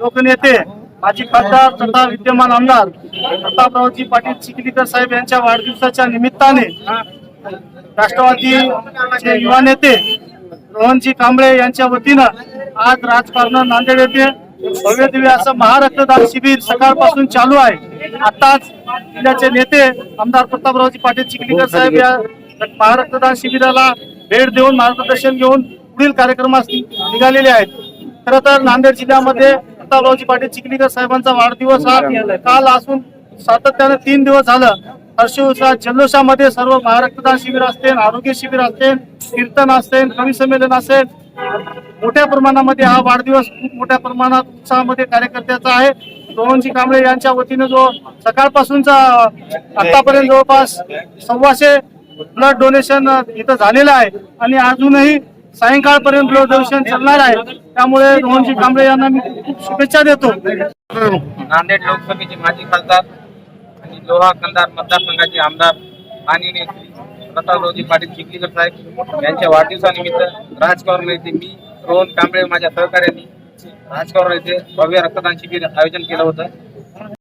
लोकनेते माजी खासदार तथा विद्यमान आमदार प्रतापरावजी पाटील चिखलीकर साहेब यांच्या वाढदिवसाच्या निमित्ताने राष्ट्रवादीचे युवा नेते रोहनजी कांबळे यांच्या वतीनं आज राजकारण नांदेड येथे भव्य दिव्य असं महारक्तदान शिबिर सकाळपासून चालू आहे. आताच जिल्ह्याचे नेते आमदार प्रतापरावजी पाटील चिखलीकर साहेब या महारक्तदान शिबिराला भेट देऊन मार्गदर्शन घेऊन पुढील कार्यक्रमास निघालेले आहेत. खर तर नांदेड जिल्ह्यामध्ये प्रतापरावजी पाटील चिखलीकर साहेबांचा वाढदिवस हा काल असून सातत्याने तीन दिवस झालं. हर्षोत्साह जल्लोषामध्ये सर्व महारक्तदान शिबिर असतील आरोग्य शिबिर असतील कीर्तन असेल कवी संमेलन असेल. मोठ्या प्रमाणामध्ये हा वाढदिवस खूप मोठ्या प्रमाणात उत्साहामध्ये कार्यकर्त्याचा आहे. रोहनजी कांबळे यांच्या वतीने जो सकाळपासूनचा आतापर्यंत जवळपास सव्वाशे ब्लड डोनेशन इथं झालेलं आहे. आणि अजूनही सायंकाळपर्यंत ब्लड चालणार आहे. त्यामुळे रोहनजी कांबळे यांना मी खूप शुभेच्छा देतो. नांदेड लोकसभेचे माजी खासदार आणि लोहा कंधार मतदारसंघाचे आमदार माननीय श्री प्रतापरावजी पाटील चिखलीकर साहेब यांच्या वाढदिवसानिमित्त राजकारण येथे मी रोहन कांबळे माझ्या सहकार्यांनी राजकारण येथे भव्य रक्तदान शिबिर आयोजन केलं होतं.